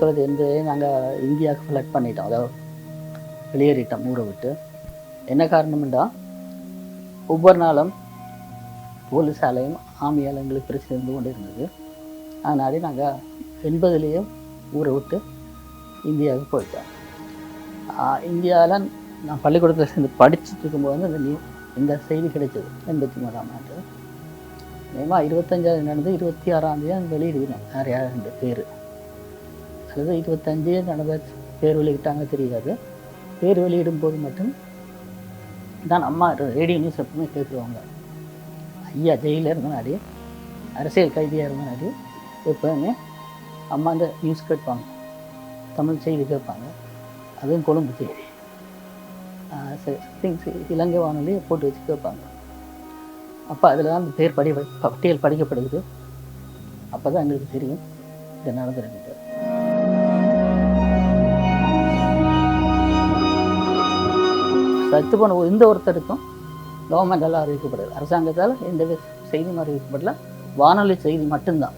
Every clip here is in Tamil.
தொள்ளாயிரத்தி எண்பதுலேயே நாங்கள் இந்தியாவுக்கு ஃப்ளட் பண்ணிட்டோம். அதாவது வெளியேறிட்டோம் ஊரை விட்டு. என்ன காரணம்டா ஒவ்வொரு நாளும் போலீஸாலையும் ஆமியால் எங்களுக்கு பிரச்சனை இருந்து கொண்டு இருந்தது அதனாலே நாங்கள் எண்பதுலேயும் ஊரை விட்டு இந்தியாவுக்கு போயிட்டோம். இந்தியாவில் நான் பள்ளிக்கூடத்தில் சேர்ந்து படிச்சுட்டு இருக்கும்போது அந்த இந்த நியூ இந்த செய்தி கிடைச்சது எண்பத்தி மூணாம் ஆண்டு. நேமா இருபத்தஞ்சாவது நடந்து இருபத்தி ஆறாம் தேதி வெளியிடுவோம் நிறையா ரெண்டு பேர். அல்லது இருபத்தஞ்சு நடந்த பேர் வெளியிட்டாங்க தெரியாது. பேர் வெளியிடும் போது மட்டும் தான் அம்மா ரேடியோ நியூஸ் எப்பவுமே கேட்குருவாங்க ஐயா ஜெயிலில் இருந்தனாடி அரசியல் கைதியாக இருந்தனாடி எப்போவுமே அம்மா அந்த நியூஸ் கேட்பாங்க. தமிழ் செய்தி கேட்பாங்க. அதுவும் கொழும்பு செய்தி. திங்ஸ் இலங்கை வானொலி போட்டு வச்சு கேட்பாங்க. அப்போ அதில் தான் அந்த பேர் படி பட்டியல் படிக்கப்படுது. அப்போ தான் எங்களுக்கு தெரியும். இது நடந்திருக்குது. சத்து போன எந்த ஒருத்தருக்கும் கவர்மெண்டெல்லாம் அறிவிக்கப்படுது அரசாங்கத்தால் எந்த செய்தியும் அறிவிக்கப்படல. வானொலி செய்தி மட்டும்தான்.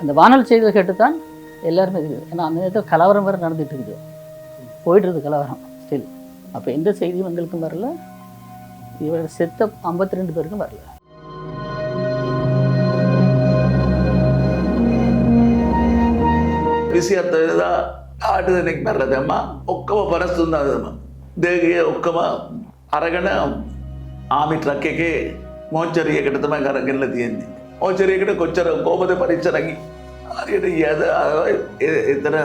அந்த வானொலி செய்தியை கேட்டுத்தான் எல்லாருமே இருக்குது. ஏன்னா அந்த நேரத்தில் கலவரம் வேறு நடந்துகிட்டு இருக்குது. போயிட்டுருது கலவரம் ஸ்டில் அப்போ எந்த செய்தியும் எங்களுக்கும் வரல. இவரோட செத்த ஐம்பத்தி ரெண்டு பேருக்கும் வரல. பிசிஆர் தான் ఆటదనికి మెర్రదమ్మ ఒక్కమ పరస్తుంది అదమ్మ దేగి ఒక్కమ అరగన ఆమె ట్రక్కెకి మోంచరి ఎక్కడమే కరగన్ల తీయండి మోంచరి ఎక్కడ కొంచెం కోపద పరిచరంగి అరగడం ఏద எத்தனை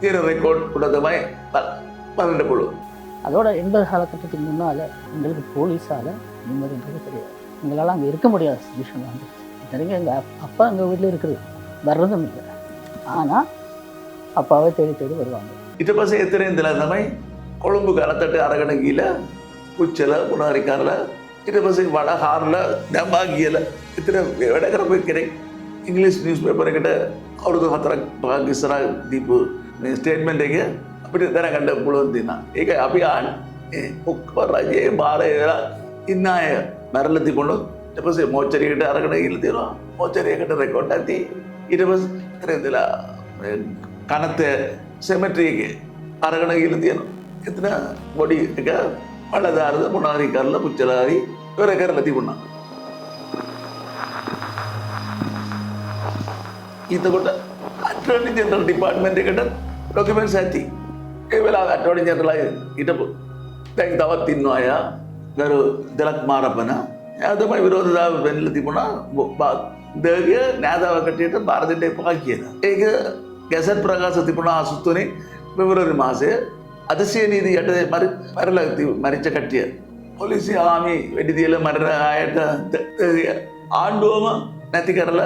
தீர ரெக்கார்ட் உள்ளதமாய் பன்னெண்டு அதோட எந்த காலகட்டத்துக்கு முன்னால் எங்களுக்கு போலீஸால் நிம்மதி கிடையாது எங்களால் அங்கே இருக்க முடியாத சுச்சுவேஷன் வந்து இத்தனைக்கும் எங்கள் அப்பா எங்கள் வீட்டில் இருக்குது வர்றதும் இல்லை ஆனால் அப்பாவை தேடி தேடி வருவாங்க. இப்போ சேர்த்துறேந்தில தமை கொழும்பு கலத்தட்டு அரகணகியில் உச்சல குணாரிக்காரில் இதை பஸ் வடஹாரில் டமாகியில் இத்தனை வடகர போய்க்கிறேன். இங்கிலீஷ் நியூஸ் பேப்பர்கிட்ட அவரது ஹத்திர பாகிஸ்தரா தீபு ஸ்டேட்மெண்ட்டுக்கு அப்படி தர கண்ட புலந்தினா ಈಗ ಅಭಿಯಾನ್ ಒಕ್ಕ ರಜೆ ಬಾರ ಇನ್ನಾಯ ಮರಲ ತಿಕೊಂಡು ಬಸ್ ಮೋಚರಿ ಗಿಟ್ಟ ಅರಗಡೆ ಇಲ್ದಿರೋ ಮೋಚರಿ ಗಿಟ್ಟ ರೆಕಾರ್ಡ್ ಆತಿ ಇಟ ಬಸ್ ಇತರ കനത്തെ സെമിട്രിക്ക് അരകണക്കിൽ തീയണം എത്തിന ബൊടിയൊക്കെ വള്ളതാറുത് മുണാറിക്കാറില്ല പുച്ചലാറി ഇവരൊക്കെ ഇറത്തി കൊണ്ടാണ് ഇതുകൊണ്ട് അറ്റോർണി ജനറൽ ഡിപ്പാർട്ട്മെന്റ് കിട്ട ഡോക്യുമെന്റ്സ് ആറ്റി ಇವೆಲ್ಲ ಅಟಾರ್ನಿ ಜನರಲ್ ಆಗಿ ಇಟಪು ತೆಂಗ್ ತವ ತಿನ್ನುವಾಯ ಗರು ತಿಲಕ್ ಮಾರಪ್ಪನ ಯಾವುದಮ್ಮ ವಿರೋಧದ ಬೆನ್ನಲ್ಲಿ ತಿಪ್ಪಣ ದೇವಿಯ ನ್ಯಾದಾವ ಕಟ್ಟಿಟ್ಟು ಭಾರತ ಟೈಪ್ ಹಾಕಿಯದ ಈಗ గెజెట్ ప్రకాశ తిపుణాసుతోని ಫೆಬ್ರವರಿ ಮಾಸೆ ಅದಸ್ಯ ನೀತಿ ಎಟ್ಟದೆ ಮರಿ ಮರಲಾಗ್ತಿ ಮರಿಚ ಕಟ್ಟಿಯ ಪೊಲೀಸ್ ಆಮಿ ವೆಡ್ಡಿದಿಯಲ್ಲ ಮರ ಆಯಟ ಆಂಡೋಮ ನತಿ ಕರಲ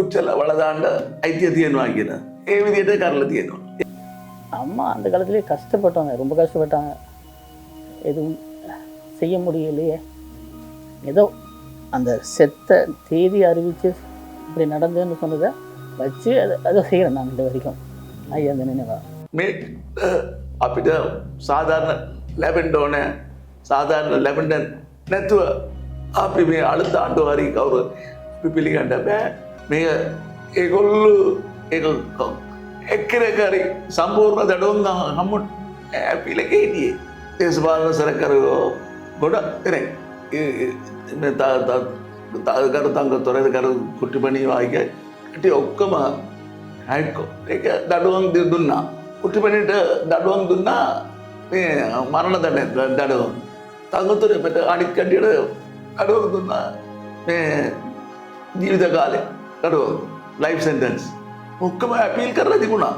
உச்சல வளதாண்ட ஐத்தியத்தியன் வாங்கின. ஏ விதியத்தை கரலத்தியன். அம்மா அந்த காலத்துலேயே கஷ்டப்பட்டாங்க ரொம்ப கஷ்டப்பட்டாங்க. எதுவும் செய்ய முடியலையே. ஏதோ அந்த செத்த தேதி அறிவித்து இப்படி நடந்ததுன்னு சொன்னதை வச்சு அதை அதை செய்கிறேன் நான் இந்த வரைக்கும் ஐயா அந்த நினைவா මේ අපිට සාධාරණ ලැබෙන්ඩ ඕන සාධාරණ ලැබෙන්ඩ නැතුව අපි මේ අලුත් ආණ්ඩු හරි කවුරු අපි පිළිගණ්ඩ බෑ මේ ඒගොල්ලු එක්කරකරි සම්පූර්ණ දඩුවන් හම්මුන් ඇපිලක හිටියේ දේශපාලන සරකරෝ ගොඩක් කෙනෙක් කරු තංග තොරද කරු කුට්ටිපනී වායික ට ඔක්කම හැකෝ ඒක දඩුවන් දුන්නා කුට්ටිපනට දඩුවන් දුන්නා මේ මරණ දන දඩුවන් තංගතුර පට අනිත් කටියට අඩුව දුන්නා මේ ජීවිත කාලය කඩුව ලයිෆ් සෙන්ටන්ස් ඔක්කම ඇපිල් කරලා තිබුණා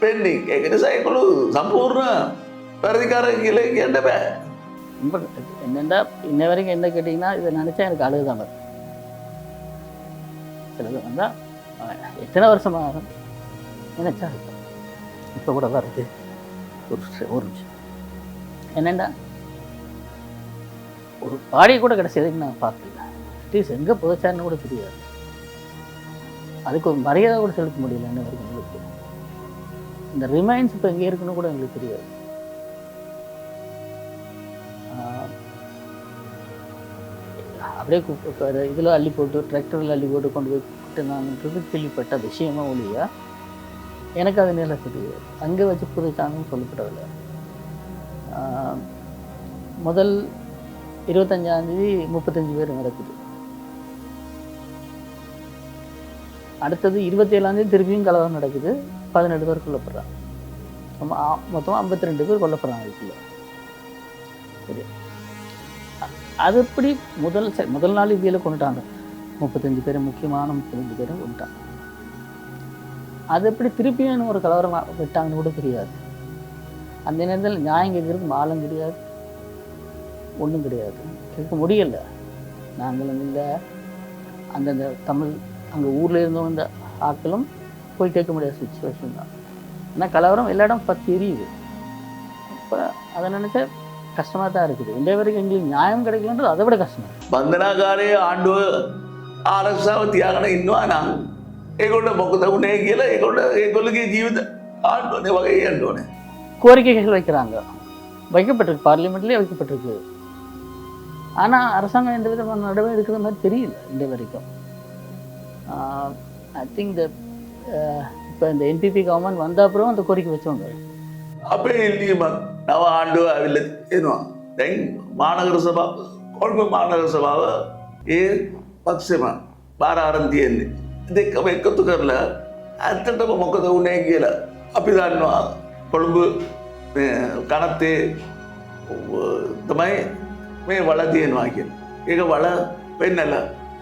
පෙන්ඩික් ඒකට සයිකොළු සම්පූර්ණ පැරදිකාර කියල කියන්න බෑ ரொம்ப என்னென்னா இன்ன வரைக்கும் என்ன கேட்டிங்கன்னா இதை நினச்சா எனக்கு அழுகு தான் வரும் சிலது வந்தால் எத்தனை வருஷம்? ஆகும் நினச்சா இப்போ கூட வருது ஒரு ஒரு நிமிஷம். என்னென்னா ஒரு பாடி கூட கிடைச்சதுக்கு நான் பார்க்கல. அட்லீஸ்ட் எங்கே புதைச்சாருன்னு கூட தெரியாது. அதுக்கு ஒரு மரியாதை கூட செலுத்த முடியல என்ன வரைக்கும் எங்களுக்கு இந்த ரிமைன்ஸ் இப்போ எங்கே இருக்குன்னு கூட எங்களுக்கு தெரியாது. அப்படியே இதில் அள்ளி போட்டு டிராக்டரில் அள்ளி போட்டு கொண்டு போய் விட்டுனாங்கன்றது கேள்விப்பட்ட விஷயமா ஒழியா எனக்கு அது மேலே தெரியாது. அங்கே வச்சு புதைச்சாங்கன்னு சொல்லப்படவில்லை ஆஹ், முதல் இருபத்தஞ்சாந்தேதி முப்பத்தஞ்சு பேர் நடக்குது. அடுத்தது இருபத்தேழாந்தேதி திருப்பியும் கலவரம் நடக்குது. பதினெட்டு பேர் கொல்லப்படுறாங்க. மொத்தமாக மொத்தம் ஐம்பத்தி ரெண்டு பேர் கொல்லப்படுறாங்க இதுக்குள்ள. சரி. அது எப்படி முதல் முதல் நாள் இவ்வியில் கொண்டுட்டாங்க? முப்பத்தஞ்சு பேர் முக்கியமான முப்பத்தஞ்சு பேரை விட்டான் அது எப்படி திருப்பியும் இன்னும் ஒரு கலவரம் விட்டாங்கன்னு கூட தெரியாது. அந்த நேரத்தில் நியாயம் கேட்கறதுக்கு ஆளும் கிடையாது. ஒன்றும் கிடையாது. கேட்க முடியலை. நாங்களும் இல்லை. அந்தந்த தமிழ் அங்கே ஊரில் இருந்தவங்க இந்த ஆட்களும் போய் கேட்க முடியாத சுச்சுவேஷன் தான். ஏன்னா கலவரம் எல்லா இடம் இப்போ தெரியுது இப்போ அதை நினச்சா கஷ்டமாக தான் இருக்குது. இந்த வரைக்கும் எங்களுக்கு நியாயம் கிடைக்கலன்றது அதை விட கஷ்டம். பந்தனாக்காரே ஆண்டு ආරක්ෂාව තියාගෙන ඉන්නවා නම් ඒකොට මොකද උනේ කියලා ඒකොට ඒගොල්ලගේ ජීවිත ආණ්ඩුවනේ වගේ යන්න ඕනේ கோரிக்கைகள் வைக்கிறாங்க வைக்கப்பட்டிருக்கு பார்லிமெண்ட்லேயே வைக்கப்பட்டிருக்கு ஆனால் அரசாங்கம் எந்த விதமான நடவடிக்கை எடுக்கிற மாதிரி தெரியல இந்த வரைக்கும் ஐ திங்க் த இப்போ இந்த என்பிபி கவர்மெண்ட் வந்த அப்புறம் அந்த கோரிக்கை வச்சவங்க අපේ ඉල්ලීමක් නව ආණ්ඩුව ඇවිල්ල එනවා දැන් මානගර සභා කොල්ම මානගර සභාව ඒ පක්ෂෙම බාරාරන් තියෙන්නේ දෙකම එකතු කරලා ඇත්තටම මොකද වුණේ කියලා අපි දන්නවා කොළඹු මේ කනත්තේ තමයි මේ වල තියෙනවා කිය ඒක වල පෙන්නල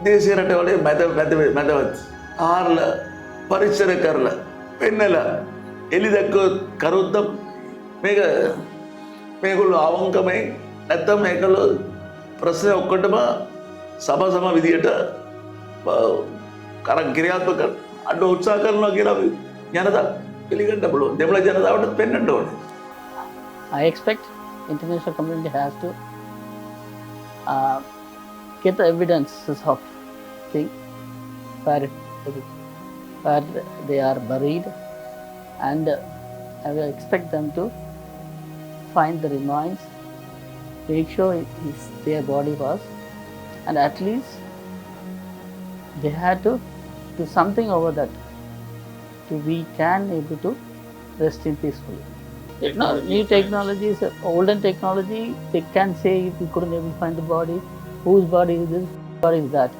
දේශය රටවලේ මැද මැද මැදවත් ආර්ල පරිච්චර කරලා පෙන්නල එලි දැක්කොත් කරුත්තම් මේක මේගොල්ලු අවංකමයි නැත්තම් මේකල්ලු ප්‍රශ්නය ඔක්කොටම සම සම විදියට කරන් කිරියාත්මක අඩ උත්සා කරනවා කියලා ජනත පිළිගන්න පුළුවන් දෙමළ ජනතාවට පෙන්න්නට ඕනේ I expect international community has to uh, get the evidences of thing where, it, where they are buried and uh, I will expect them to find the remains, make sure it is their body was and at least they had to do something over that to we can able to rest in peacefully. Techno- new technologies, olden technology, they can say if we couldn't able find the body, whose body is this, body is that.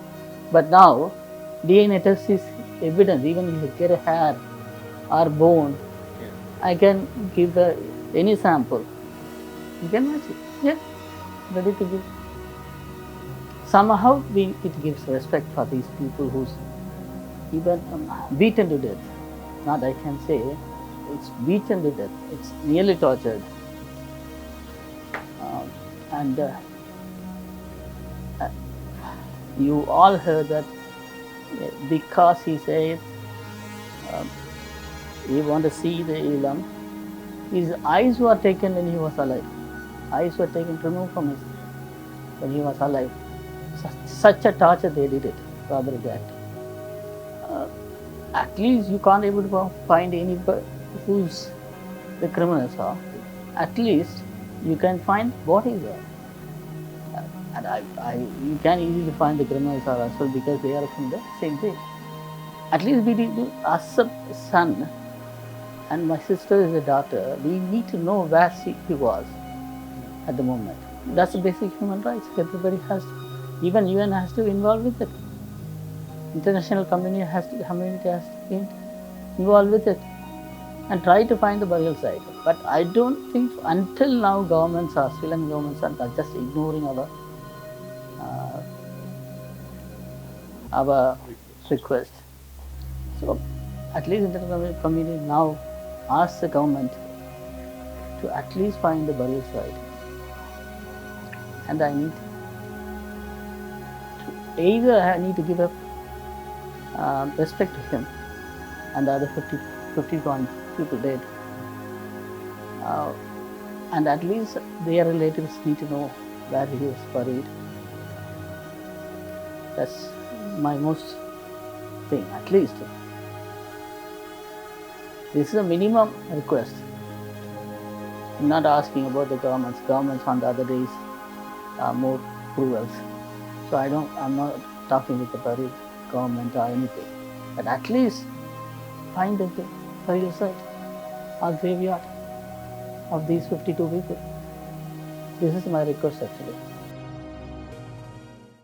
But now, DNA test is evidence, even if you get a hair or bone, I can give the, any sample. You can match it. Yeah, ready to give. Somehow we, it gives respect for these people who's even um, beaten to death. Not I can say, it's beaten to death. It's nearly tortured. Um, and uh, uh, you all heard that because he said um, he want to see the Elam, his eyes were taken when he was alive. Eyes were taken removed from his when he was alive. Such, a torture they did it, Father that. Uh, at least you can't able to find anybody who's the criminals are. At least you can find bodies there. Uh, and I, I, you can easily find the criminals are as well because they are from the same thing. At least we need to, as a son, and my sister is a daughter, we need to know where she, he was at the moment. That's the basic human rights. Everybody has, even UN has to involve with it. International community has to, community has to be involved with it and try to find the burial site. But I don't think until now governments are, Sri Lankan governments are just ignoring our uh, our request. So at least the international community now asks the government to at least find the burial site. And I need either I need to give up uh, respect to him and the other 50, 51 people dead. Uh, and at least their relatives need to know where he was buried. That's my most thing, at least. This is a minimum request. I'm not asking about the governments. Governments on the other days are more cruel. So I don't, I'm not talking with the Paris government or anything. But at least find the way for yourself, a graveyard of these 52 people. This is my request actually.